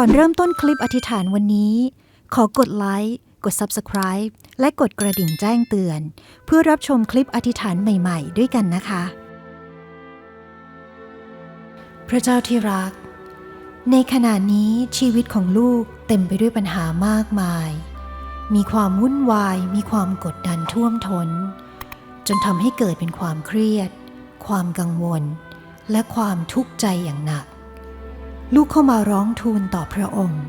ก่อนเริ่มต้นคลิปอธิษฐานวันนี้ ขอกดไลค์กด Subscribe และกดกระดิ่งแจ้งเตือน เพื่อรับชมคลิปอธิษฐานใหม่ๆ ด้วยกันนะคะ พระเจ้าที่รัก ในขณะนี้ชีวิตของลูกเต็มไปด้วยปัญหามากมาย มีความวุ่นวาย มีความกดดันท่วมทน้น จนทำให้เกิดเป็นความเครียด ความกังวล และความทุกข์ใจอย่างหนัก ลูกเข้ามาร้องทูลต่อพระองค์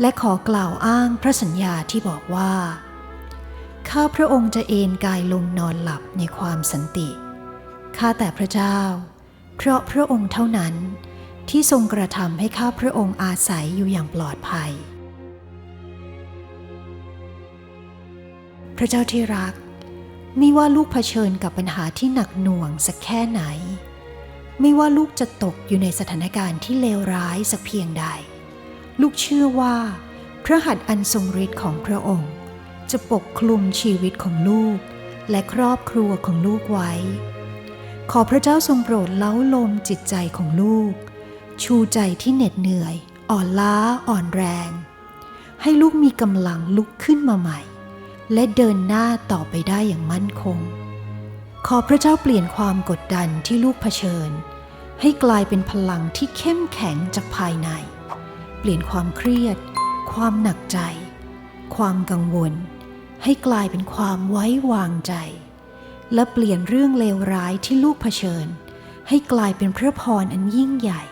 และขอกล่าวอ้างพระสัญญาที่บอกว่า ข้าพระองค์จะเอนกายลงนอนหลับในความสันติ ข้าแต่พระเจ้า เพราะพระองค์เท่านั้นที่ทรงกระทำให้ข้าพระองค์อาศัยอยู่อย่างปลอดภัย พระเจ้าที่รัก ไม่ว่าลูกเผชิญกับปัญหาที่หนักหน่วงสักแค่ไหน ไม่ว่าลูกจะตกอยู่ในสถานการณ์ที่เลวร้ายสักเพียงใด ลูกเชื่อว่า พระหัตถ์อันทรงฤทธิ์ของพระองค์ จะปกคลุมชีวิตของลูก และครอบครัวของลูกไว้ ขอพระเจ้าทรงโปรดเล้าลมจิตใจของลูก ชูใจที่เหน็ดเหนื่อย อ่อนล้าอ่อนแรง ให้ลูกมีกำลังลุกขึ้นมาใหม่ และเดินหน้าต่อไปได้อย่างมั่นคง ขอพระเจ้าเปลี่ยนความกดดันที่ลูกเผชิญ ให้กลายเป็นพลังที่เข้มแข็งจากภายใน เปลี่ยนความเครียด ความหนักใจ ความกังวล ให้กลายเป็นความไว้วางใจ และเปลี่ยนเรื่องเลวร้ายที่ลูกเผชิญ ให้กลายเป็นพระพรอันยิ่งใหญ่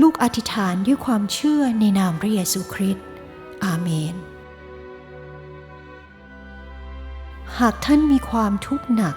ลูกอธิษฐานด้วยความเชื่อในนามพระเยซูคริสต์อาเมน หากท่านมีความทุกข์หนัก